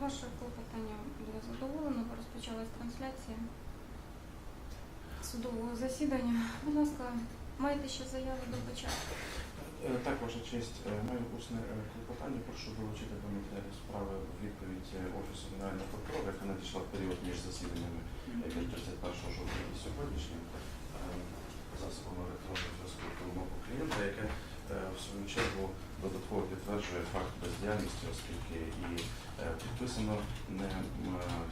Ваше клопотання було задоволено, розпочалась трансляція судового засідання. Будь ласка, маєте ще заяви до початку? Е, Так, ваша честь, е, маю усне е, клопотання. Прошу долучити до матеріалів справи відповідь Офісу Генерального прокурора, яка надійшла в період між засіданнями від 31 жовтня і сьогоднішнім засобом електронного зв'язку клієнта, яке в свою чергу додатково підтверджує факт бездіяльності, оскільки і е, підписано не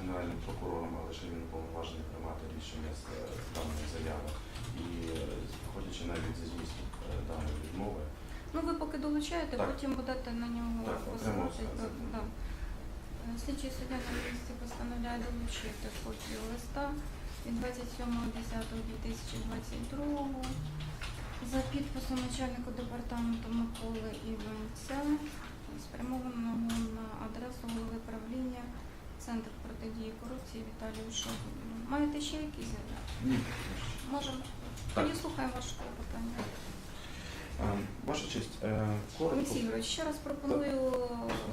генеральним прокурором, а лише він уповноважений приймати рішення з е, даної заяви. І е, виходячи навіть зі змісту е, даної відмови, Ну, ви поки долучаєте, Так. потім будете на нього посилати. Е, Слідчий суддя на місці постановляє долучити копію листа від 27.10.2022 за підписом начальника департаменту Миколи Іванця, спрямованого на адресу голови правління Центр протидії корупції Віталію Шогуну. Маєте ще якісь заяви? ні. Можемо? Так. Тоді слухаємо ваше клопотання. Е, Ваша честь, е, коротко. Олексій Ігорович, ще раз пропоную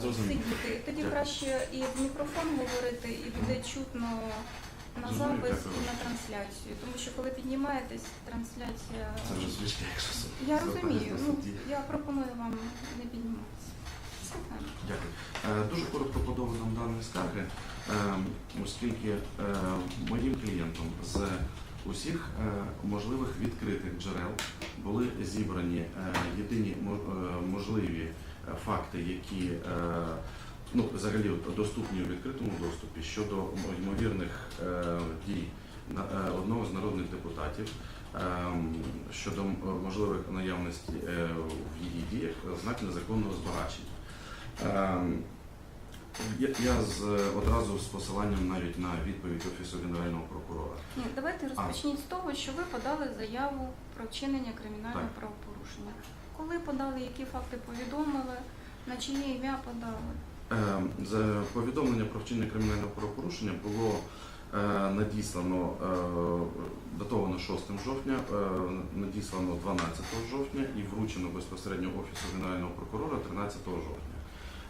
Зрозумів. сидіти. Тоді Дякую. краще і в мікрофон говорити, і буде чутно на запис і на трансляцію. Тому що коли піднімаєтесь, трансляція. Це вже звичка, якщо. Я розумію. Ну, я пропоную вам не підніматися. Дякую. Е, Дуже коротко по доводам даної скарги, е, оскільки е, моїм клієнтом з усіх можливих відкритих джерел були зібрані єдині можливі факти, які ну, взагалі доступні у відкритому доступі щодо ймовірних е, дій е, одного з народних депутатів. ем, Щодо можливих наявності е, в її діях знак незаконного збагачення. Ем, Я, я з, одразу з посиланням навіть на відповідь Офісу Генерального прокурора. Ні, давайте розпочніть з того, що ви подали заяву про вчинення кримінального Так. правопорушення. Коли подали, які факти повідомили, на чиє ім'я подали? За повідомлення про вчинення кримінального правопорушення було е, надіслано е, датовано 6 жовтня, е, надіслано 12 жовтня і вручено безпосередньо Офісу Генерального прокурора 13 жовтня.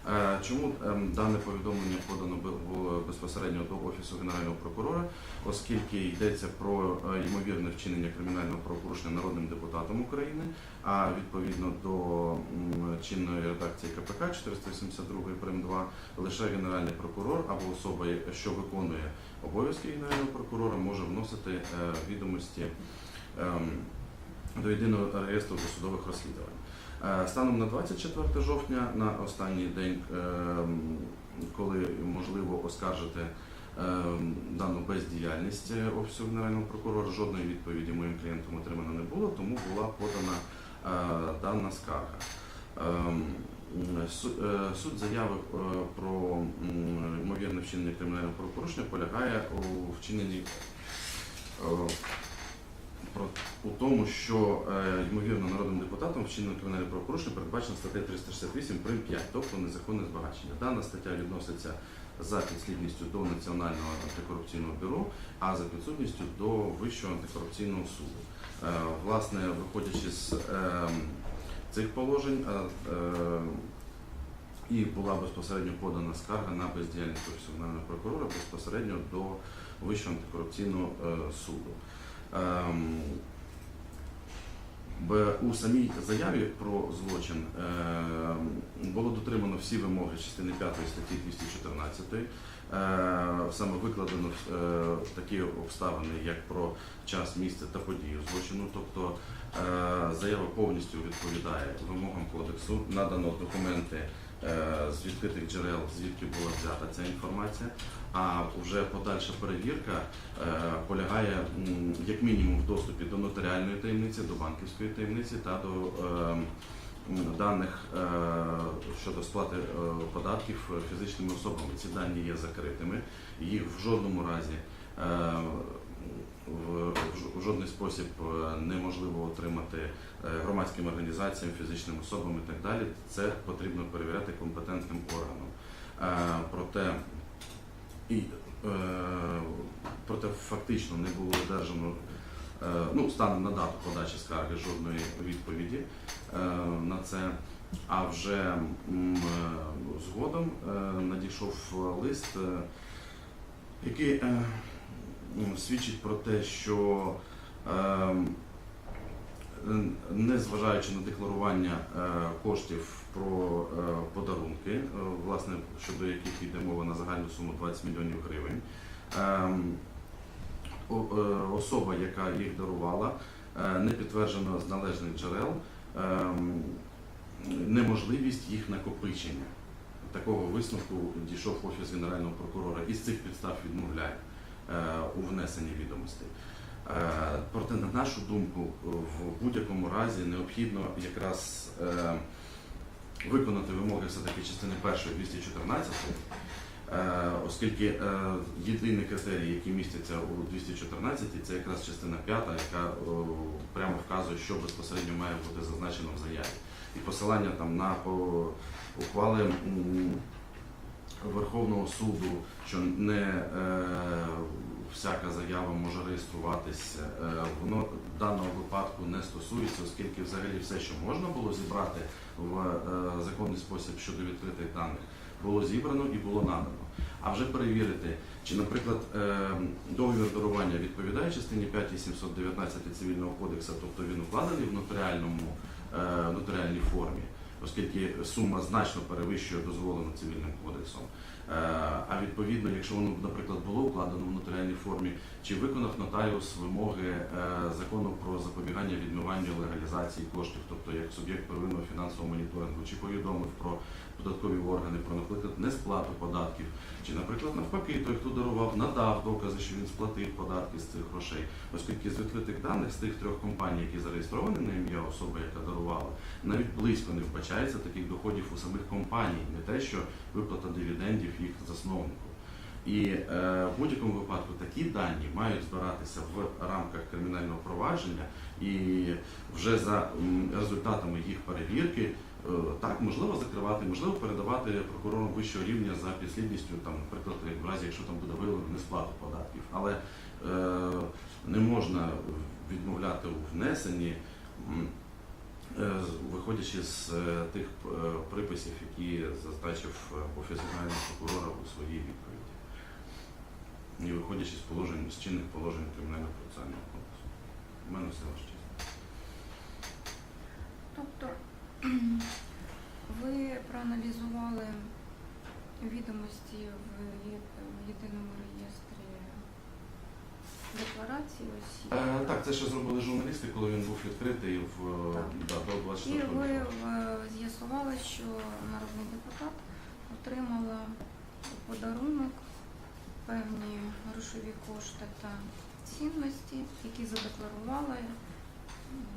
Е, Чому ем, дане повідомлення подано бу- було безпосередньо до Офісу Генерального прокурора, оскільки йдеться про е, ймовірне вчинення кримінального правопорушення народним депутатом України, а відповідно до чинної редакції КПК 482 прим. 2 лише Генеральний прокурор або особа, що виконує обов'язки Генерального прокурора, може вносити е, відомості ем, до єдиного реєстру досудових розслідувань. Е, Станом на 24 жовтня, на останній день, ем, коли можливо оскаржити ем, дану бездіяльність е, Офісу Генерального прокурора, жодної відповіді моїм клієнтам отримано не було, тому була подана е, дана скарга. Е, Суть заяви е, про ймовірне вчинення кримінального правопорушення полягає у вчиненні е, у тому, що е, ймовірно народним депутатом вчинено кримінальне правопорушення передбачено статтею 368 прим. 5, тобто незаконне збагачення. Дана стаття відноситься за підслідністю до Національного антикорупційного бюро, а за підсудністю до Вищого антикорупційного суду. Е, власне, виходячи з е, цих положень, і була безпосередньо подана скарга на бездіяльність Офісу Генерального прокурора безпосередньо до Вищого антикорупційного суду. Ем, У самій заяві про злочин ем, було дотримано всі вимоги частини 5 статті 214. Е, Саме викладено е, такі обставини, як про час, місце та подію злочину. Тобто е, заява повністю відповідає вимогам кодексу. Надано документи з відкритих джерел, звідки була взята ця інформація. А вже подальша перевірка е, полягає як мінімум в доступі до нотаріальної таємниці, до банківської таємниці та до е, даних е, щодо сплати е, податків фізичними особами. Ці дані є закритими. Їх в жодному разі е, в, жодний спосіб е, неможливо отримати е, громадським організаціям, фізичним особам і так далі. Це потрібно перевіряти компетентним органом. Е, Проте і проте фактично не було одержано ну, станом на дату подачі скарги жодної відповіді. на це. А вже згодом надійшов лист, який свідчить про те, що е, незважаючи на декларування е, коштів про е, подарунки, е, власне, щодо яких йде мова на загальну суму 20 мільйонів гривень, ем, особа, яка їх дарувала, не підтверджено з належних джерел ем, неможливість їх накопичення. Такого висновку дійшов Офіс Генерального прокурора і з цих підстав відмовляє у внесенні відомостей. Е, Проте, на нашу думку, в будь-якому разі необхідно якраз е, виконати вимоги все-таки частини першої 214, е, оскільки е, єдиний критерій, який міститься у 214, це якраз частина 5, яка прямо вказує, що безпосередньо має бути зазначено в заяві. І посилання там на ухвали Верховного суду, що не е, всяка заява може реєструватися, е, воно в даному випадку не стосується, оскільки взагалі все, що можна було зібрати в е, законний спосіб щодо відкритих даних, було зібрано і було надано. А вже перевірити, чи, наприклад, е, договір дарування відповідає частині 5 і 719 цивільного кодексу, тобто він укладений в нотаріальному е, нотаріальній формі, оскільки сума значно перевищує дозволену цивільним кодексом. Е, А відповідно, якщо воно, наприклад, було укладено в нотаріальній формі, чи виконав нотаріус вимоги е, закону про запобігання відмиванню легалізації коштів, тобто як суб'єкт первинного фінансового моніторингу, чи повідомив про податкові органи про, наприклад, несплату податків, чи, наприклад, навпаки, той, хто дарував, надав докази, що він сплатив податки з цих грошей, оскільки з відкритих даних з тих трьох компаній, які зареєстровані на ім'я особи, яка дарувала, навіть близько не вбачається таких доходів у самих компаній, не те, що виплата дивідендів їх засновнику. І е, в будь-якому випадку такі дані мають збиратися в рамках кримінального провадження, і вже за результатами їх перевірки е, так можливо закривати, можливо передавати прокурорам вищого рівня за підслідністю, там, наприклад, в разі, якщо там буде виявлено несплату податків, але е, не можна відмовляти у внесенні. Е, Виходячи з е, тих приписів, які зазначив Офіс прокурора у своїй відповіді, і виходячи з положень з чинних положень кримінального процесуального кодексу. У мене все честь. Тобто ви проаналізували відомості в єдиному реєстрі декларації осіб. Е, так, це ще зробили журналісти, коли він був відкритий в да, до І ви е, з'ясували, що народний депутат отримала подарунок певні грошові кошти та цінності, які задекларувала. м,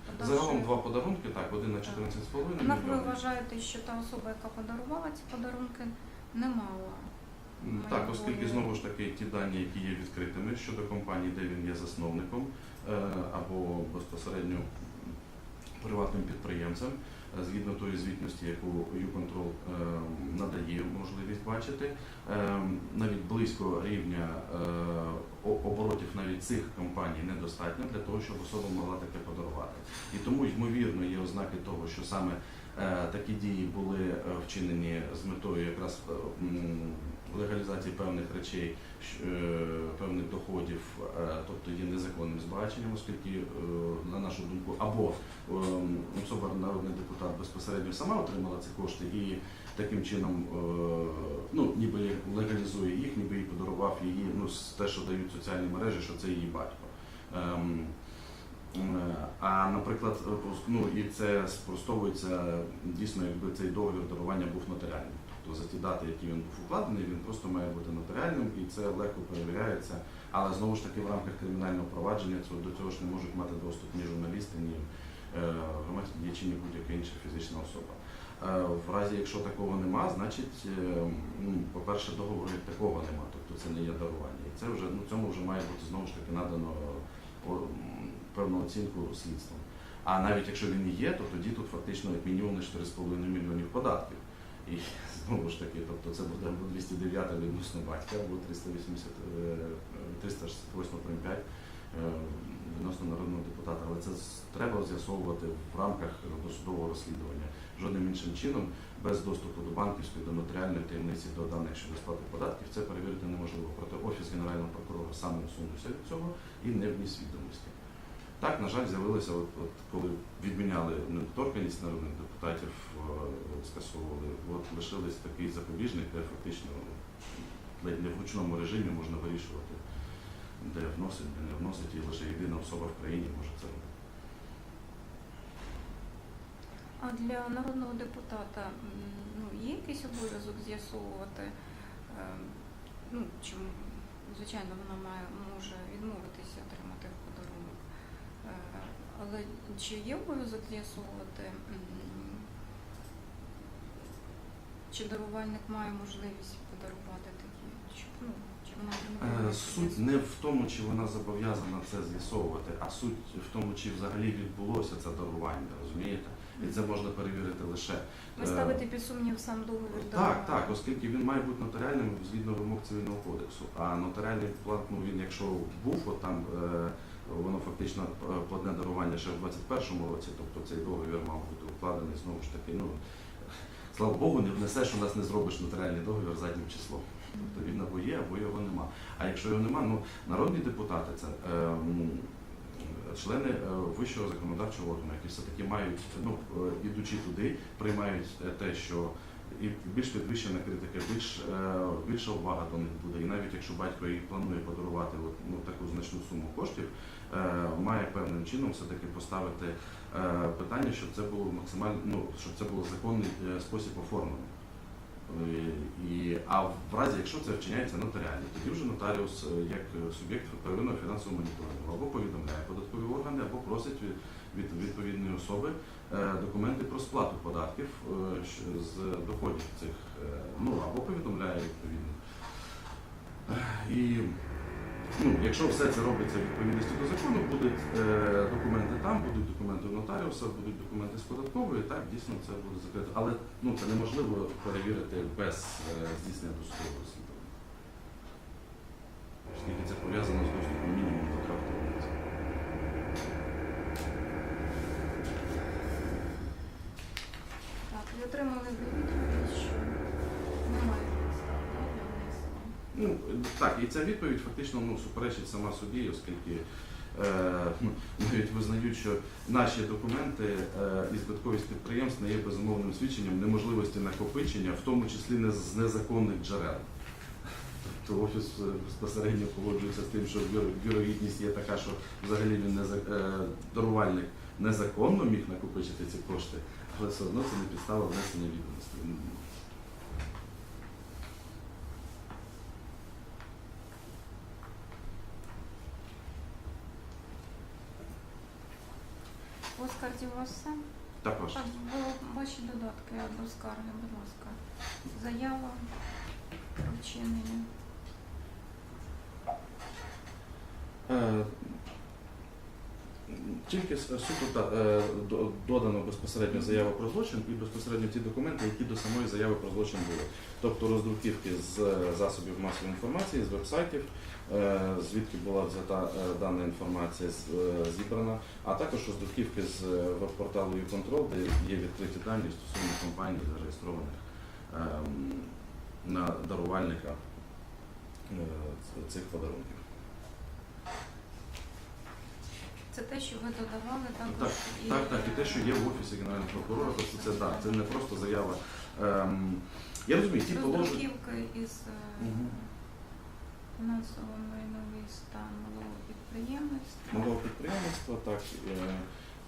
подавши- Загалом два подарунки, так, один на 14,5 Однак ви вважаєте, що та особа, яка подарувала ці подарунки, не мала. Так, оскільки знову ж таки ті дані, які є відкритими щодо компанії, де він є засновником е, або безпосередньо приватним підприємцем, згідно тої звітності, яку YouControl е, надає можливість бачити, е, навіть близько рівня е, оборотів навіть цих компаній недостатньо для того, щоб особа могла таке подарувати. І тому, ймовірно, є ознаки того, що саме е, такі дії були е, вчинені з метою якраз легалізації певних речей, е, певних доходів, тобто є незаконним збагаченням, оскільки, е, на нашу думку, або е, особа народний депутат безпосередньо сама отримала ці кошти і таким чином е, ну, ніби легалізує їх, ніби їй подарував її, ну, те, що дають соціальні мережі, що це її батько. Ем, А наприклад, ну і це спростовується дійсно, якби цей договір дарування був нотаріальним. Тобто за ті дати, які він був укладений, він просто має бути нотаріальним і це легко перевіряється. Але знову ж таки в рамках кримінального провадження до цього ж не можуть мати доступ ні журналісти, ні е, громадські діячі, ні будь-яка інша фізична особа. Е, В разі, якщо такого нема, значить, е, ну, по-перше, договору як такого нема, тобто це не є дарування. І це вже ну, цьому вже має бути знову ж таки надано певну оцінку слідством. А навіть якщо він і є, то тоді тут фактично як мінімум на 4,5 мільйонів податків. І знову ж таки, тобто це буде або 209 відносно батька, або 380, е, 368 прим. 5 е, відносно народного депутата, але це треба з'ясовувати в рамках досудового розслідування. Жодним іншим чином, без доступу до банківської, до нотаріальної таємниці, до даних щодо сплати податків, це перевірити неможливо. Проте офіс генерального прокурора саме усунувся від цього і не вніс відомості. Так, на жаль, з'явилося, от, от коли відміняли недоторканність народних депутатів, е, скасовували, от лишились такий запобіжник, де фактично ледь не в ручному режимі можна вирішувати, де вносить, де не вносить, і лише єдина особа в країні може це робити. А для народного депутата ну, є якийсь обов'язок з'ясовувати, е, ну, чому, звичайно, вона має, може відмовитися отримати в подарунок. Е, Але чи є обов'язок з'ясовувати, чи дарувальник має можливість подарувати такі, чи, ну, чи вона Е, Суть не в тому, чи вона зобов'язана це з'ясовувати, а суть в тому, чи взагалі відбулося це дарування, розумієте? І це можна перевірити лише. Ви е, ставите під сумнів сам договір Так, дарування? так, оскільки він має бути нотаріальним згідно вимог цивільного кодексу. А нотаріальний плат, ну він якщо був, от там е, воно фактично е, платне дарування ще в 21-му році, тобто цей договір мав бути укладений знову ж таки. Ну слава Богу, не внесеш, у нас не зробиш нотаріальний договір заднім числом. Тобто він або є, або його нема. А якщо його нема, ну народні депутати це е, члени вищого законодавчого органу, які все-таки мають, ну е, ідучи туди, приймають те, що і більш підвищена критика, більш е, більша увага до них буде. І навіть якщо батько їй планує подарувати ну, таку значну суму коштів, е, має певним чином все-таки поставити е, питання, щоб це було максимально, ну щоб це було законний спосіб оформлено. Е, І, а в разі, якщо це вчиняється нотаріально, тоді вже нотаріус як суб'єкт первинного фінансового моніторингу або повідомляє податкові органи, або просить від, від відповідної особи документи про сплату податків е, з доходів цих, е, ну або повідомляє відповідно. Е, І ну, якщо все це робиться в відповідності до закону, будуть е, документи там, будуть документи у нотаріуса, будуть документи з податкової, так дійсно це буде закрито. Але ну, це неможливо перевірити без е, здійснення досудового розслідування. Оскільки це пов'язано з доступом мінімум до трьох таємниць. Так, і отримали відповідь, що немає підстав да, для внесення. Ну так, і ця відповідь фактично ну, суперечить сама собі, оскільки е, ну, навіть визнають, що наші документи е, і збитковість підприємств не є безумовним свідченням неможливості накопичення, в тому числі не з незаконних джерел. Тобто офіс е, безпосередньо погоджується з тим, що віро- вірогідність є така, що взагалі він не дарувальник незаконно міг накопичити ці кошти, але все одно це не підстава внесення відомостей. По скарзі у вас все? Також. Так, було ваші додатки до скарги, будь ласка. Заява про вчинення. Тільки суто е, додано безпосередньо заяву про злочин і безпосередньо ті документи, які до самої заяви про злочин були. Тобто роздруківки з е, засобів масової інформації, з вебсайтів, е, звідки була взята дана інформація зібрана, а також роздруківки з веб-порталу «Юконтрол», де є відкриті дані стосовно компаній, зареєстрованих ем, на дарувальника цих подарунків. Це те, що ви додавали також Так, і Так, так, і те, що є в офісі генерального прокурора, тобто це так, це не просто заява. Ем, я розумію, ті положення. із е, фінансово-майновий стан малого підприємництва. Малого підприємництва, так, е,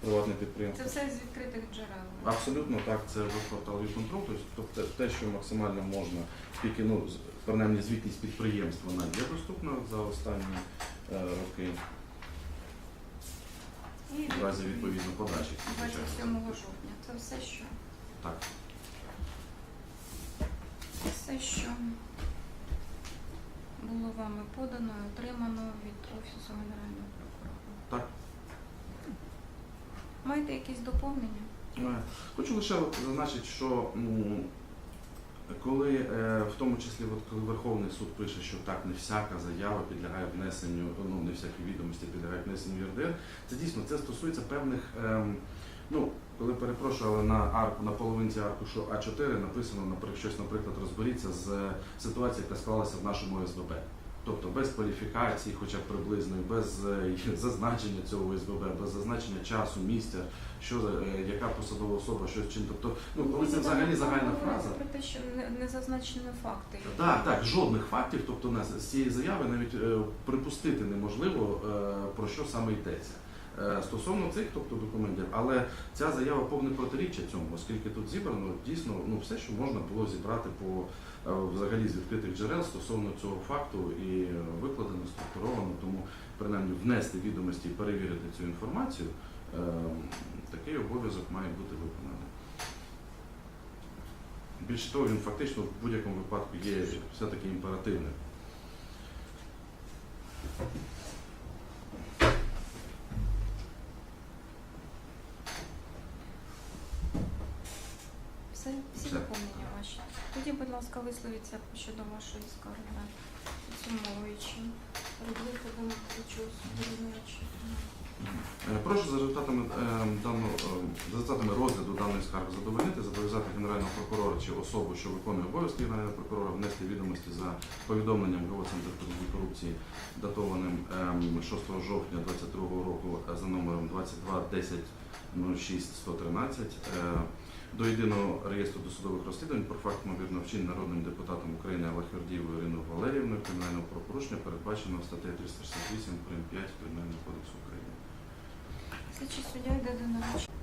приватне Це все з відкритих джерел. Абсолютно так, це веб-портал «Юконтрол», тобто те, що максимально можна, тільки ну, принаймні звітність підприємства вона є доступна за останні е, роки, в разі відповідно подачі. звичайно. 27 жовтня. Це все, що Так. все, що було вами подано і отримано від Офісу Генерального прокурора. Так. Маєте якісь доповнення? Е, Хочу лише зазначити, що м, Коли е, в тому числі, от коли Верховний суд пише, що так не всяка заява підлягає внесенню, ну не всякі відомості підлягають внесенню в ЄРДР, це дійсно це стосується певних. ем, ну, коли перепрошую, але на арку на половинці аркушу А4 написано, наприклад, щось, наприклад, розберіться з ситуацією, яка склалася в нашому ОСББ. Тобто без кваліфікації, хоча б приблизної, без е, зазначення цього СББ, без зазначення часу, місця, що е, яка посадова особа, що чим. Тобто, ну коли це взагалі загальна фраза. Про те, що не, зазначені факти. Так, так, жодних фактів, тобто нас з цієї заяви навіть е, припустити неможливо, про що саме йдеться. Е, Стосовно цих тобто, документів, але ця заява повне протиріччя цьому, оскільки тут зібрано дійсно ну, все, що можна було зібрати по е, взагалі з відкритих джерел стосовно цього факту і викладено, структуровано, тому принаймні внести відомості і перевірити цю інформацію, е, такий обов'язок має бути виконаний. Більше того, він фактично в будь-якому випадку є все-таки імперативним. Все, всі Все. Доповнення ваші. Тоді, будь ласка, висловіться щодо вашої скарги, підсумовуючи. Робити до чогось. Е, Прошу за результатами е, даного е, за результатами розгляду даної скарги задовольнити, зобов'язати генерального прокурора чи особу, що виконує обов'язки генерального прокурора, внести відомості за повідомленням ГО Центру протидії корупції, датованим ем, 6 жовтня 2022 року за номером 22 10 06 113 е, до єдиного реєстру досудових розслідувань про факт ймовірного вчинення народним депутатом України Аллахвердієвою Іриною Валеріївною кримінального правопорушення, передбаченого статтею 368 прим. 5 Кримінального кодексу України. Слідчий суддя йде до наручення.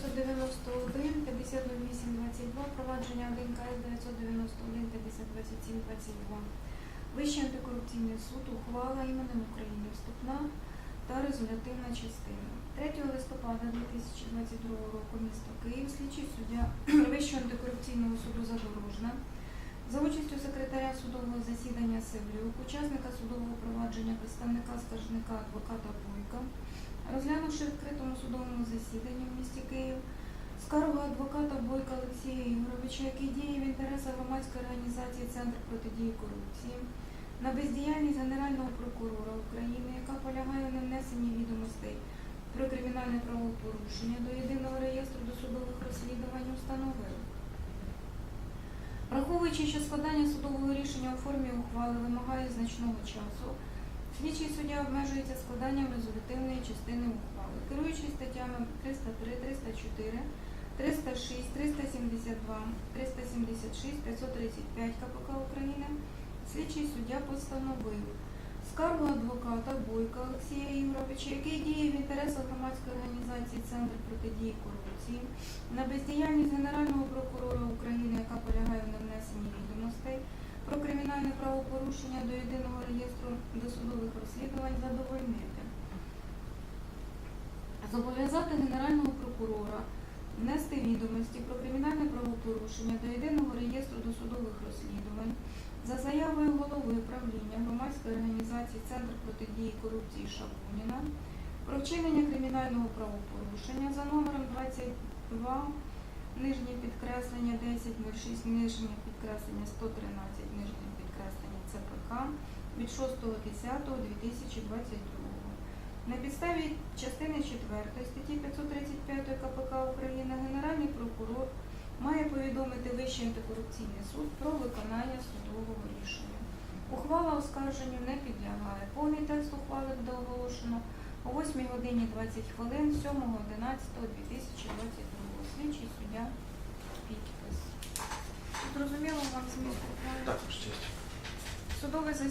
991 58 22, провадження 1 КС 991 50 27 22. Вищий антикорупційний суд ухвала іменем України вступна та результативна частина. 3 листопада 2022 року місто Київ слідчий суддя Вищого антикорупційного суду Задорожна за участю секретаря судового засідання Севрюк, учасника судового провадження, представника скаржника адвоката Бойка розглянувши відкритому судовому засіданні в місті Київ, скаргу адвоката Бойка Олексія Ігоровича, який діє в інтересах громадської організації Центр протидії корупції, на бездіяльність Генерального прокурора України, яка полягає на внесенні відомостей про кримінальне правопорушення до єдиного реєстру досудових розслідувань установив. Враховуючи, що складання судового рішення у формі ухвали вимагає значного часу, слідчий суддя обмежується складанням резолютивної частини ухвали, керуючись статтями 303, 304, 306, 372, 376, 535 КПК України, слідчий суддя постановив. Скаргу адвоката Бойка Олексія Ігоровича, який діє в інтересах громадської організації Центр протидії корупції, на бездіяльність Генерального прокурора України, яка полягає в невнесенні відомостей про кримінальне правопорушення до єдиного реєстру досудових розслідувань задовольнити. Зобов'язати Генерального прокурора внести відомості про кримінальне правопорушення до єдиного реєстру досудових розслідувань за заявою голови правління громадської організації Центр протидії корупції Шабуніна про вчинення кримінального правопорушення за номером 22 нижнє підкреслення 1006 нижнє підкреслення 113 нижнє підкреслення ЦПК від 6.10.2022 на підставі частини 4 статті 535 КПК України Генеральний прокурор має повідомити Вищий антикорупційний суд про виконання судового рішення. Ухвала оскарженню не підлягає. Повний текст ухвали буде оголошено о 8 годині 20 хвилин 7.11.2022. Слідчий суддя підпис. Зрозуміло вам зміст? Так, честь. Судове засідання.